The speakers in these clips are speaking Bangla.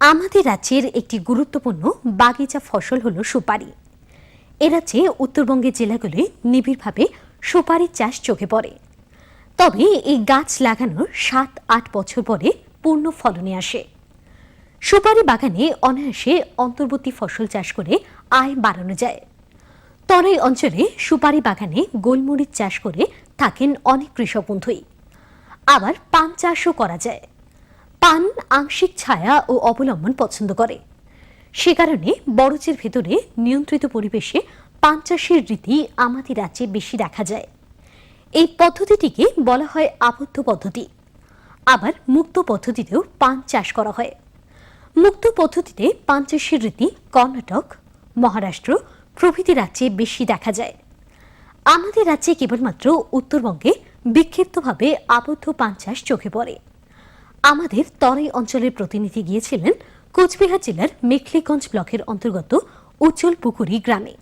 আমাদের রাজ্যের একটি গুরুত্বপূর্ণ বাগিচা ফসল হলো সুপারি। এ রাজ্যে উত্তরবঙ্গের জেলাগুলোয় নিবিড়ভাবে সুপারির চাষ চোখে পড়ে। তবে এই গাছ লাগানোর সাত, আট বছর পরে পূর্ণ ফলনে আসে। সুপারি বাগানে অনায়াসে অন্তর্বর্তী ফসল চাষ করে আয় বাড়ানো যায়। তরাই অঞ্চলে সুপারি বাগানে গোলমরিচ চাষ করে থাকেন অনেক কৃষক বন্ধুই। আবার পান চাষও করা যায়। পান, আংশিক ছায়া ও অবলম্বন পছন্দ করে। সে কারণে বরজের ভেতরে নিয়ন্ত্রিত পরিবেশে পান চাষের রীতি আমাদের রাজ্যে বেশি দেখা যায়। এই পদ্ধতিটিকে বলা হয় আবদ্ধ পদ্ধতি। আবার মুক্ত পদ্ধতিতেও পান চাষ করা হয়। মুক্ত পদ্ধতিতে পান চাষের রীতি কর্ণাটক, মহারাষ্ট্র প্রভৃতি রাজ্যে বেশি দেখা যায়। আমাদের রাজ্যে কেবলমাত্র উত্তরবঙ্গে বিক্ষিপ্তভাবে আবদ্ধ পান চাষ চোখে পড়ে। আমাদের তরাই অঞ্চলের প্রতিনিধি গিয়েছিলেন কোচবিহার জেলার মেখলিগঞ্জ ব্লকের অন্তর্গত উজ্জ্বল পুকুরি গ্রামে।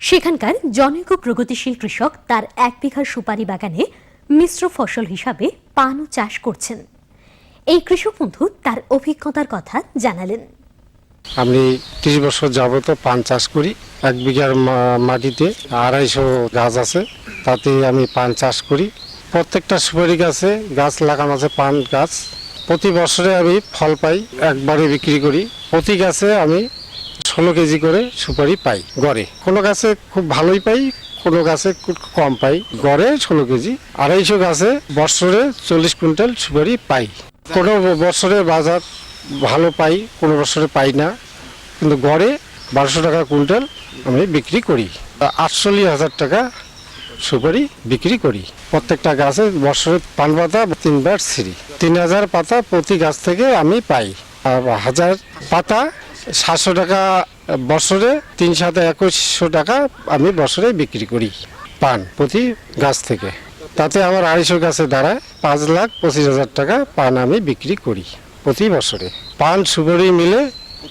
সেখানকার জনৈক প্রগতিশীল কৃষক তার এক বিঘা সুপারি বাগানে মিশ্র ফসল হিসাবে পানও চাষ করছেন। এই কৃষক বন্ধু তার অভিজ্ঞতার কথা জানালেন। আমি ত্রিশ বছর যাবত পান চাষ করি। এক বিঘার মাটিতে আড়াইশো গাছ আছে, তাতে আমি পান চাষ করি। প্রত্যেকটা সুপারি গাছে গাছ লাগানো আছে, পান গাছ। প্রতি বছরে আমি ফল পাই, একবারে বিক্রি করি। প্রতি গাছে আমি ষোলো কেজি করে সুপারি পাই গড়ে। কোনো গাছে খুব ভালোই পাই, কোনো গাছে কম পাই। গড়ে ষোলো কেজি। আড়াইশো গাছে বছরে চল্লিশ কুইন্টাল সুপারি পাই। কোনো বছরে বাজার ভালো পাই, কোনো বছরে পাই না। কিন্তু গড়ে বারোশো টাকা কুইন্টাল আমি বিক্রি করি। আটচল্লিশ হাজার টাকা সুপারি বিক্রি করি। প্রত্যেকটা গাছে বছরে পান পাতা, তিনবার ছিঁড়ি তিন হাজার পাতা প্রতি গাছ থেকে আমি পাই। আর হাজার পাতা সাতশো টাকা বছরে, তিন সাথে একুশশো টাকা আমি বছরে বিক্রি করি পান প্রতি গাছ থেকে। তাতে আমার আড়াইশো গাছে দাঁড়ায়, পাঁচ লাখ পঁচিশ হাজার টাকা পান আমি বিক্রি করি প্রতি বছরে। পান সুপারি মিলে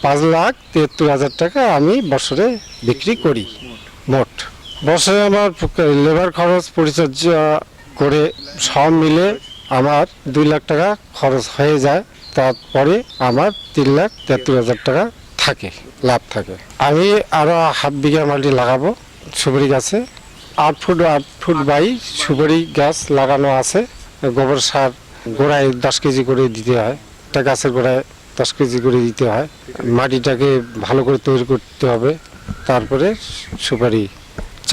পাঁচ লাখ তিয়াত্তর হাজার টাকা আমি বছরে বিক্রি করি, মোট। বছরে আমার লেবার খরচ পরিচর্যা করে সব মিলে আমার দুই লাখ টাকা খরচ হয়ে যায়। তারপরে আমার তিন লাখ তিয়াত্তর হাজার টাকা থাকে, লাভ থাকে। আমি আরও হাফ বিঘা মাটি লাগাবো সুপারি গাছে। আট ফুট আট ফুট বাই সুপারি গাছ লাগানো আছে। গোবর সার গোড়ায় দশ কেজি করে দিতে হয়। একটা গাছের গোড়ায় দশ কেজি করে দিতে হয়। মাটিটাকে ভালো করে তৈরি করতে হবে। তারপরে সুপারি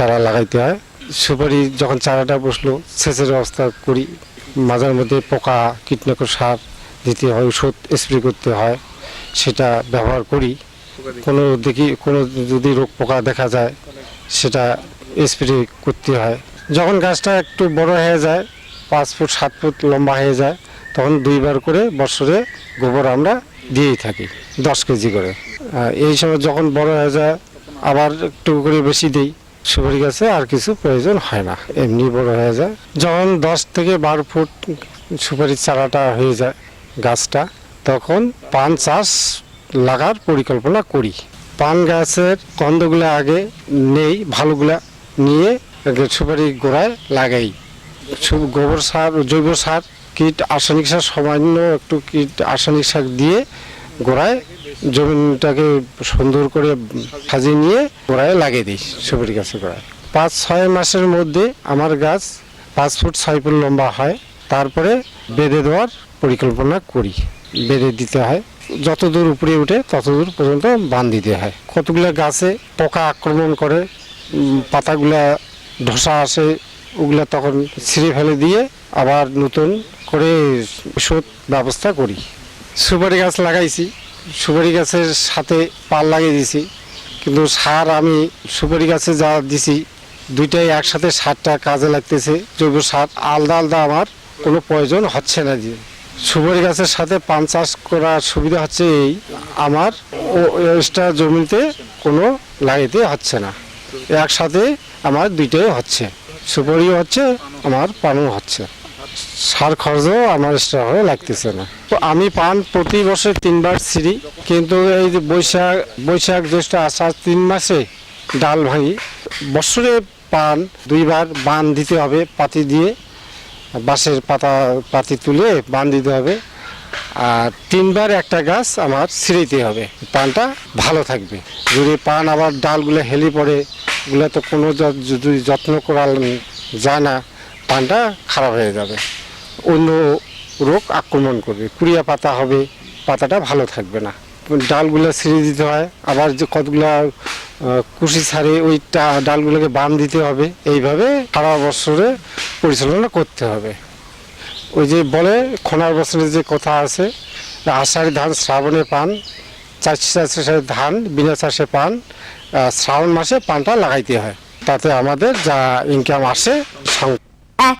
চারা লাগাইতে হয়। সুপারি যখন চারাটা বসল, সেচের ব্যবস্থা করি। মাঝার মধ্যে পোকা, কীটনাশক সার দিতে হয় ওষুধ স্প্রে করতে হয়, সেটা ব্যবহার করি। কোনো দেখি, কোনো যদি রোগ পোকা দেখা যায়, সেটা স্প্রে করতে হয়। যখন গাছটা একটু বড় হয়ে যায়, পাঁচ ফুট, সাত ফুট লম্বা হয়ে যায়, তখন দুইবার করে বছরে গোবর আমরা দিয়েই থাকি, দশ কেজি করে। এই সময় যখন বড় হয়ে যায়, আবার একটু করে বেশি দিই। সুপারি গাছে আর কিছু প্রয়োজন হয় না। এমনি বড় হয়ে যায়। যখন দশ থেকে বারো ফুট সুপারির চারাটা হয়ে যায় গাছটা, তখন পান চাষ লাগার পরিকল্পনা করি। পান গাছের গন্ধগুলো আগে নেই, ভালোগুলা নিয়ে সুপারি গোড়ায় লাগাই। গোবর সার, জৈব সার, কীট রাসায়নিক সার, সামান্য একটু কীট রাসায়নিক সার দিয়ে গোড়ায় জমিনটাকে সুন্দর করে সাজিয়ে নিয়ে গোড়ায় লাগিয়ে দিই সুপারি গাছের গোড়ায়। পাঁচ, ছয় মাসের মধ্যে আমার গাছ পাঁচ ফুট, ছয় ফুট লম্বা হয়। তারপরে বেঁধে দেওয়ার পরিকল্পনা করি। বেঁধে দিতে হয়। যত দূর উপরে উঠে তত দূর পর্যন্ত বান দিতে হয়। কতগুলো গাছে পোকা আক্রমণ করে পাতাগুলা ধসা আসে, ওগুলা তখন ছিঁড়ে ফেলে দিয়ে আবার নতুন করে ওষুধ ব্যবস্থা করি। সুপারি গাছ লাগাইছি। সুপারি গাছের সাথে পাল লাগিয়ে দিছি। কিন্তু সার আমি সুপারি গাছে যা দিছি, দুইটাই একসাথে সারটা কাজে লাগতেছে, জৈব সার আলাদা আলাদা আমার, কোনো প্রয়োজন হচ্ছে না দিয়ে সুপারি গাছের সাথে পান চাষ করার সুবিধা হচ্ছে এই, আমার এক্সট্রা জমিতে কোনো লাগাইতে হচ্ছে না। একসাথে আমার দুইটাই হচ্ছে। সুপারিও হচ্ছে, আমার পানও হচ্ছে। সার খরচও আমার হয়ে লাগতেছে না। তো আমি পান প্রতি বছর তিনবার ছিঁড়ি, কিন্তু এই যে বৈশাখ বৈশাখ জ্যৈষ্ঠ আষাঢ় তিন মাসে ডাল ভাঙি। বছরে পান দুইবার বান দিতে হবে, পাতি দিয়ে বাঁশের পাতা, পাতি তুলে বান দিতে হবে। আর তিনবার একটা গাছ আমার ছিঁড়িতে হবে, পানটা ভালো থাকবে। যদি পান আবার ডালগুলো হেলি পড়ে ওগুলো তো কোনো যদি যত্ন করা যায় না পানটা খারাপ হয়ে যাবে। অন্য রোগ আক্রমণ করবে। কুড়িয়া পাতা হবে, পাতাটা ভালো থাকবে না। ডালগুলো ছিঁড়ে দিতে হয়। আবার যে কতগুলা কুশি ছাড়ে ওই ডালগুলোকে বাম দিতে হবে। এইভাবে সারা বছরে পরিচালনা করতে হবে। ওই যে বলে, খোনার বছরের যে কথা আছে, আষাঢ়ি ধান শ্রাবণে পান, চাষি চাষে ধান বিনা চাষে পান শ্রাবণ মাসে পানটা লাগাইতে হয়। তাতে আমাদের যা ইনকাম আসে